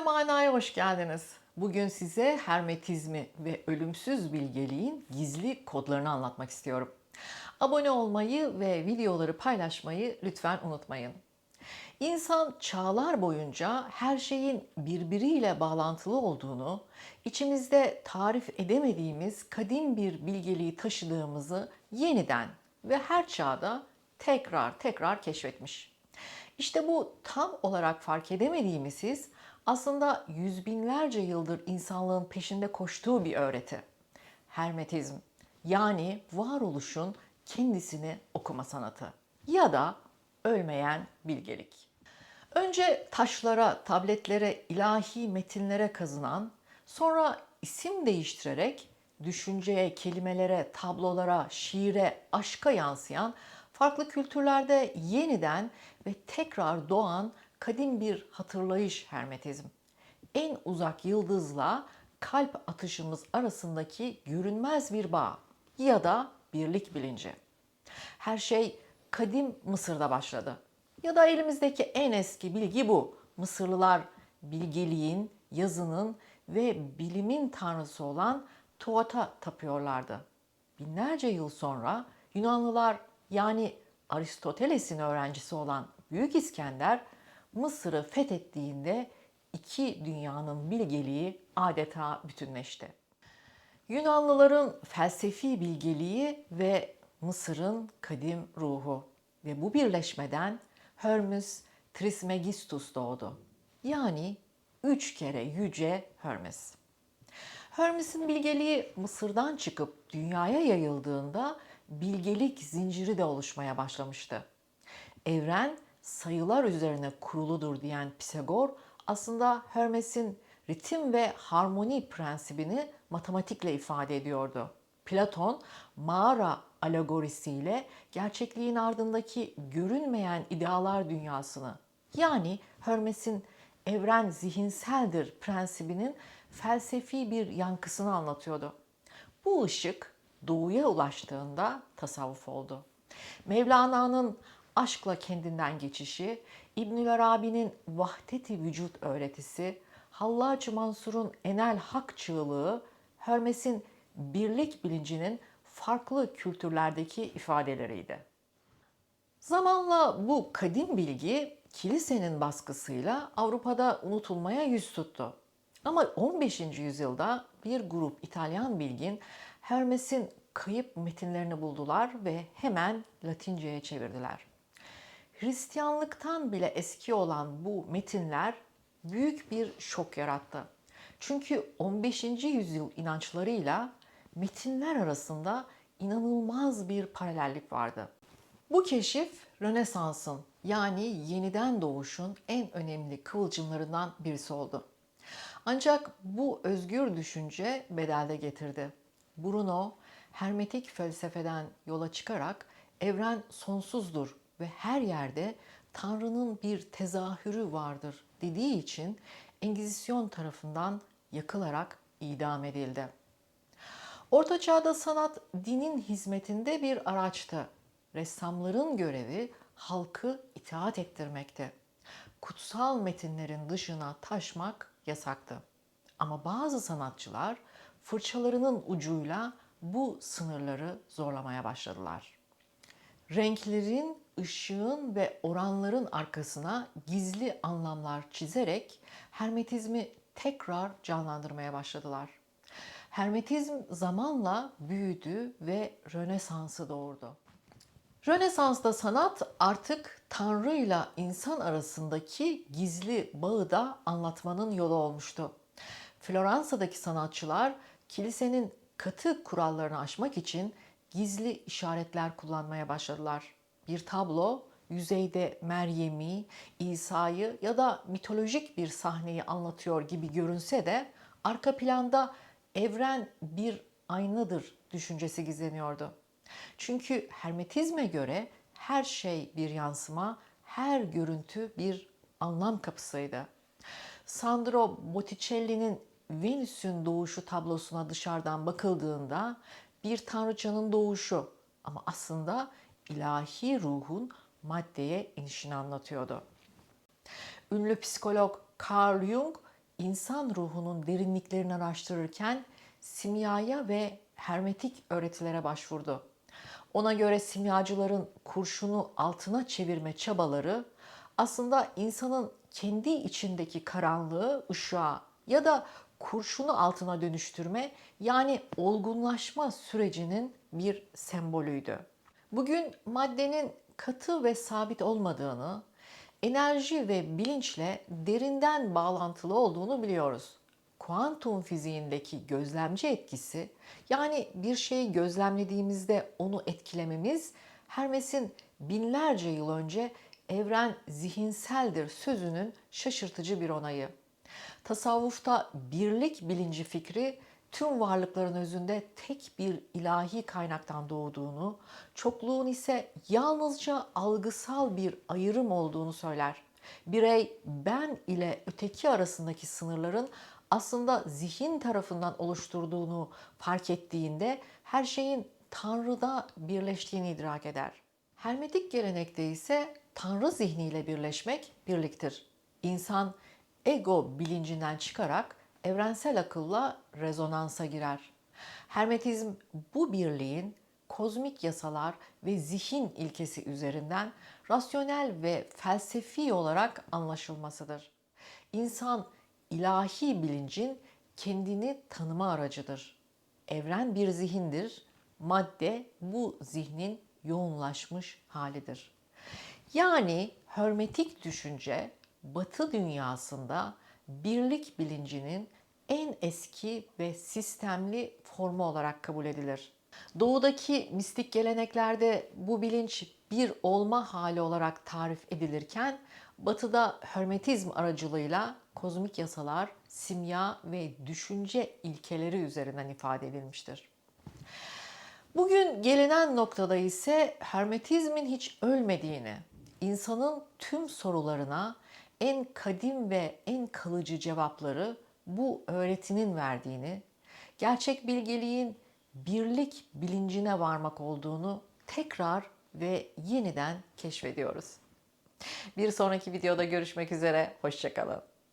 manaya hoş geldiniz. Bugün size hermetizmi ve ölümsüz bilgeliğin gizli kodlarını anlatmak istiyorum. Abone olmayı ve videoları paylaşmayı lütfen unutmayın. İnsan çağlar boyunca her şeyin birbiriyle bağlantılı olduğunu, içimizde tarif edemediğimiz kadim bir bilgeliği taşıdığımızı yeniden ve her çağda tekrar tekrar keşfetmiş. İşte bu tam olarak fark edemediğimiz his aslında yüz binlerce yıldır insanlığın peşinde koştuğu bir öğreti. Hermetizm yani varoluşun kendisini okuma sanatı ya da ölmeyen bilgelik. Önce taşlara, tabletlere, ilahi metinlere kazınan, sonra isim değiştirerek düşünceye, kelimelere, tablolara, şiire, aşka yansıyan farklı kültürlerde yeniden ve tekrar doğan kadim bir hatırlayış hermetizm. En uzak yıldızla kalp atışımız arasındaki görünmez bir bağ ya da birlik bilinci. Her şey kadim Mısır'da başladı. Ya da elimizdeki en eski bilgi bu. Mısırlılar bilgeliğin, yazının ve bilimin tanrısı olan Tuat'a tapıyorlardı. Binlerce yıl sonra Yunanlılar yani Aristoteles'in öğrencisi olan Büyük İskender Mısır'ı fethettiğinde iki dünyanın bilgeliği adeta bütünleşti. Yunanlıların felsefi bilgeliği ve Mısır'ın kadim ruhu ve bu birleşmeden Hermes Trismegistus doğdu. Yani üç kere yüce Hermes. Hermes'in bilgeliği Mısır'dan çıkıp dünyaya yayıldığında bilgelik zinciri de oluşmaya başlamıştı. Evren sayılar üzerine kuruludur diyen Pisagor aslında Hermes'in ritim ve harmoni prensibini matematikle ifade ediyordu. Platon mağara alegorisiyle gerçekliğin ardındaki görünmeyen idealar dünyasını yani Hermes'in evren zihinseldir prensibinin felsefi bir yankısını anlatıyordu. Bu ışık doğuya ulaştığında tasavvuf oldu. Mevlana'nın aşkla kendinden geçişi, İbnül Arabi'nin vahdeti vücut öğretisi, Hallacı Mansur'un enel hak çığlığı, Hermes'in birlik bilincinin farklı kültürlerdeki ifadeleriydi. Zamanla bu kadim bilgi kilisenin baskısıyla Avrupa'da unutulmaya yüz tuttu. Ama 15. yüzyılda bir grup İtalyan bilgin Hermes'in kayıp metinlerini buldular ve hemen Latince'ye çevirdiler. Hristiyanlıktan bile eski olan bu metinler büyük bir şok yarattı. Çünkü 15. yüzyıl inançlarıyla metinler arasında inanılmaz bir paralellik vardı. Bu keşif Rönesans'ın yani yeniden doğuşun en önemli kıvılcımlarından birisi oldu. Ancak bu özgür düşünce bedelde getirdi. Bruno, hermetik felsefeden yola çıkarak evren sonsuzdur ve her yerde Tanrı'nın bir tezahürü vardır dediği için Engizisyon tarafından yakılarak idam edildi. Orta Çağ'da sanat dinin hizmetinde bir araçtı. Ressamların görevi halkı itaat ettirmekti. Kutsal metinlerin dışına taşmak yasaktı. Ama bazı sanatçılar fırçalarının ucuyla bu sınırları zorlamaya başladılar. Renklerin, ışığın ve oranların arkasına gizli anlamlar çizerek hermetizmi tekrar canlandırmaya başladılar. Hermetizm zamanla büyüdü ve Rönesans'ı doğurdu. Rönesans'ta sanat artık Tanrı ile insan arasındaki gizli bağı da anlatmanın yolu olmuştu. Floransa'daki sanatçılar kilisenin katı kurallarını aşmak için gizli işaretler kullanmaya başladılar. Bir tablo yüzeyde Meryem'i, İsa'yı ya da mitolojik bir sahneyi anlatıyor gibi görünse de arka planda evren bir aynadır düşüncesi gizleniyordu. Çünkü hermetizme göre her şey bir yansıma, her görüntü bir anlam kapısıydı. Sandro Botticelli'nin Venüs'ün doğuşu tablosuna dışarıdan bakıldığında bir tanrıçanın doğuşu ama aslında ilahi ruhun maddeye inişini anlatıyordu. Ünlü psikolog Carl Jung insan ruhunun derinliklerini araştırırken simyaya ve hermetik öğretilere başvurdu. Ona göre simyacıların kurşunu altına çevirme çabaları aslında insanın kendi içindeki karanlığı ışığa ya da kurşunu altına dönüştürme yani olgunlaşma sürecinin bir sembolüydü. Bugün maddenin katı ve sabit olmadığını, enerji ve bilinçle derinden bağlantılı olduğunu biliyoruz. Kuantum fiziğindeki gözlemci etkisi, yani bir şeyi gözlemlediğimizde onu etkilememiz, Hermes'in binlerce yıl önce evren zihinseldir sözünün şaşırtıcı bir onayı. Tasavvufta birlik bilinci fikri tüm varlıkların özünde tek bir ilahi kaynaktan doğduğunu, çokluğun ise yalnızca algısal bir ayrım olduğunu söyler. Birey ben ile öteki arasındaki sınırların aslında zihin tarafından oluşturduğunu fark ettiğinde her şeyin Tanrı'da birleştiğini idrak eder. Hermetik gelenekte ise Tanrı zihniyle birleşmek birliktir. İnsan ego bilincinden çıkarak evrensel akılla rezonansa girer. Hermetizm bu birliğin kozmik yasalar ve zihin ilkesi üzerinden rasyonel ve felsefi olarak anlaşılmasıdır. İnsan ilahi bilincin kendini tanıma aracıdır. Evren bir zihindir, madde bu zihnin yoğunlaşmış halidir. Yani hermetik düşünce Batı dünyasında birlik bilincinin en eski ve sistemli formu olarak kabul edilir. Doğudaki mistik geleneklerde bu bilinç bir olma hali olarak tarif edilirken Batı'da hermetizm aracılığıyla kozmik yasalar, simya ve düşünce ilkeleri üzerinden ifade edilmiştir. Bugün gelinen noktada ise hermetizmin hiç ölmediğini, insanın tüm sorularına en kadim ve en kalıcı cevapları bu öğretinin verdiğini, gerçek bilgeliğin birlik bilincine varmak olduğunu tekrar ve yeniden keşfediyoruz. Bir sonraki videoda görüşmek üzere, hoşçakalın.